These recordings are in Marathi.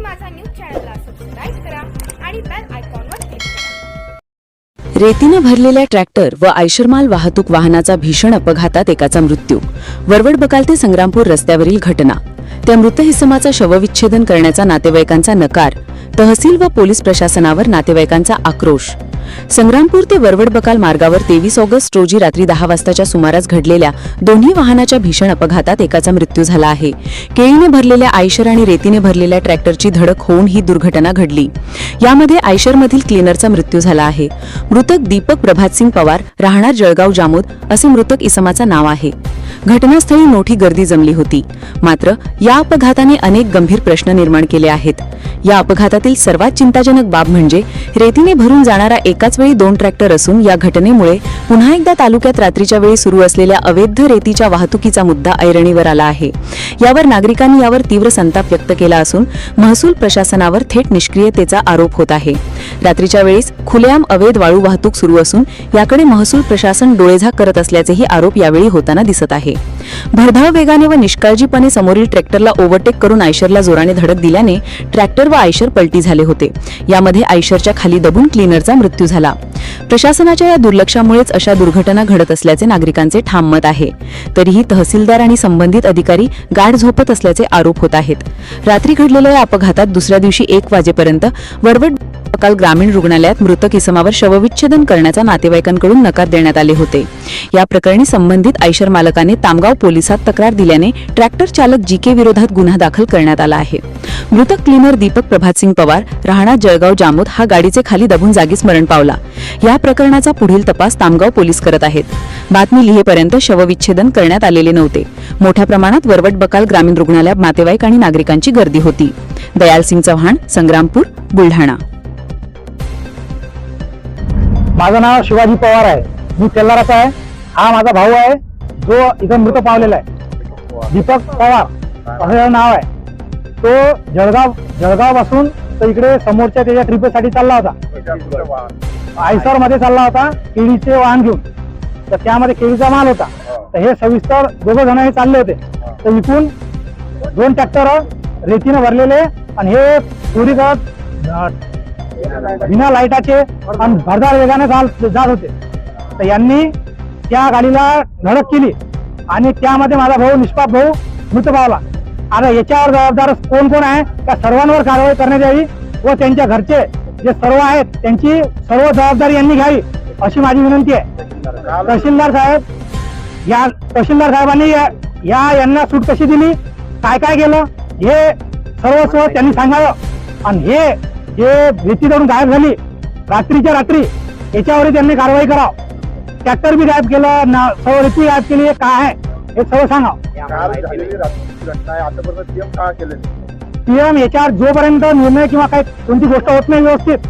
माझा न्यूज चॅनलला सबस्क्राईब करा आणि बेल आयकॉनवर क्लिक करा. रेतीनं भरलेल्या ट्रॅक्टर व आयशरमाल वाहतूक वाहनाचा भीषण अपघातात एकाचा मृत्यू. वरवड बकाल ते संग्रामपूर रस्त्यावरील घटना. त्या मृत हिसमाचा शवविच्छेदन करण्याचा नातेवाईकांचा नकार. तहसील व पोलीस प्रशासनावर नातेवाईकांचा आक्रोश. संग्रामपूर ते वरवड बकाल मार्गावर तेवीस ऑगस्ट रोजी रात्री दहा वाजताच्या सुमारास घडलेल्या दोन्ही वाहनाच्या भीषण अपघातात एकाचा मृत्यू झाला आहे. केळीने भरलेल्या आयशर आणि रेतीने भरलेल्या ट्रॅक्टरची धडक होऊन ही दुर्घटना घडली. यामध्ये आयशरमधील क्लिनरचा मृत्यू झाला आहे. मृतक दीपक प्रभातसिंग पवार राहणार जळगाव जामोद असे मृतक इसमाचं नाव आहे. घटनास्थळी मोठी गर्दी जमली होती. मात्र या अपघाताने अनेक गंभीर प्रश्न निर्माण केले आहेत. या अपघातातील सर्वात चिंताजनक बाब म्हणजे रेतीने भरून जाणारा एक एकाच वेळी दोन ट्रॅक्टर असून या घटनेमुळे पुन्हा एकदा तालुक्यात रात्रीच्या वेळी सुरू असलेल्या अवैध रेतीच्या वाहतुकीचा मुद्दा ऐरणीवर आला आहे. यावर नागरिकांनी यावर तीव्र संताप व्यक्त केला असून महसूल प्रशासनावर थेट निष्क्रियतेचा आरोप होत आहे. रात्रीच्या वेळेस खुलेआम अवैध वाळू वाहतूक सुरू असून याकडे महसूल प्रशासन डोळेझाक करत असल्याचेही आरोप यावेळी होताना दिसत आहे. भरधाव वेगाने व निष्काळजीपणे समोरील ट्रॅक्टरला ओव्हरटेक करून आयशरला जोराने धडक दिल्याने ट्रॅक्टर व आयशर पलटी झाले होते. यामध्ये आयशरच्या खाली दबून क्लीनरचा मृत्यू झाला. प्रशासनाच्या या दुर्लक्षामुळेच अशा दुर्घटना घडत असल्याचे नागरिकांचे ठाम मत आहे. तरीही तहसीलदार आणि संबंधित अधिकारी गाढ झोपत असल्याचे आरोप होत आहेत. रात्री घडलेल्या या अपघातात दुसऱ्या दिवशी एक वाजेपर्यंत वडवड काल ग्रामीण रुग्णालयात मृतक इसमावर शवविच्छेदन करण्याचा नातेवाईकांकडून नकार देण्यात आले होते. या प्रकरणी संबंधित आयशर मालकाने तामगाव पोलिसात तक्रार दिल्याने ट्रॅक्टर चालक जीके विरोधात गुन्हा दाखल करण्यात आला आहे. मृतक क्लीनर दीपक प्रभातसिंग पवार राहणा जळगाव जामोद हा गाडीचे खाली दबून जागीच मरण पावला. या प्रकरणाचा पुढील तपास तामगाव पोलीस करत आहेत. बातमी लिहेपर्यंत शवविच्छेदन करण्यात आलेले नव्हते. मोठ्या प्रमाणात वरवट बकाल ग्रामीण रुग्णालयात नातेवाईक आणि नागरिकांची गर्दी होती. दयालसिंग चव्हाण संग्रामपूर बुलढाणा. माझं नाव शिवाजी पवार आहे. मी तेलाराचा आहे. हा माझा भाऊ आहे. जो इथं मृत पावलेला आहे. दीपक पवार असं नाव आहे. तो जळगाव जळगावपासून तर इकडे समोरच्या त्याच्या ट्रिपसाठी चालला होता. आयसरमध्ये चालला होता केळीचे वाहन घेऊन. तर त्यामध्ये केळीचा माल होता. तर हे सविस्तर दोघं जण हे चालले होते. तर इथून दोन ट्रॅक्टर रेतीनं भरलेले आणि हे चोरी करत बिना लाईटाचे आणि भरदार वेगाने जात होते. तर यांनी त्या गाडीला धडक केली आणि त्यामध्ये माझा भाऊ निष्पाप भाऊ मृत पावला. आता याच्यावर जबाबदार कोण कोण आहे? त्या सर्वांवर कारवाई करण्यात यावी व त्यांच्या घरचे जे सर्व आहेत त्यांची सर्व जबाबदारी यांनी घ्यावी अशी माझी विनंती आहे. तहसीलदार साहेब या तहसीलदार साहेबांनी या या- यांना सूट कशी दिली? काय काय केलं? हे सर्वस्व त्यांनी सांगावं. आणि हे जे भीती धरून गायब झाली. रात्रीच्या रात्री याच्यावरही त्यांनी कारवाई करावं. ट्रॅक्टर बी गायब केलं ना सर्व रेती गायब केली काय आहे? हे सर्व सांगा. पीएम याच्यावर जोपर्यंत निर्णय किंवा काही कोणती गोष्ट होत नाही व्यवस्थित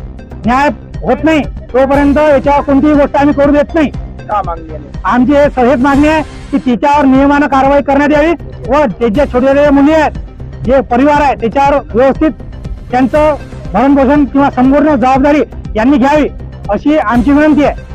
न्याय होत नाही तोपर्यंत याच्यावर कोणतीही गोष्ट आम्ही करू देत नाही. आमची हे सहज मागणी आहे की तिच्यावर नियमानं कारवाई करण्यात यावी व जे ज्या छोटे छोटे मुली आहेत जे परिवार आहे त्याच्यावर व्यवस्थित त्यांचं भरणपोषण किंवा संपूर्ण जबाबदारी यांनी घ्यावी अशी आमची विनंती आहे.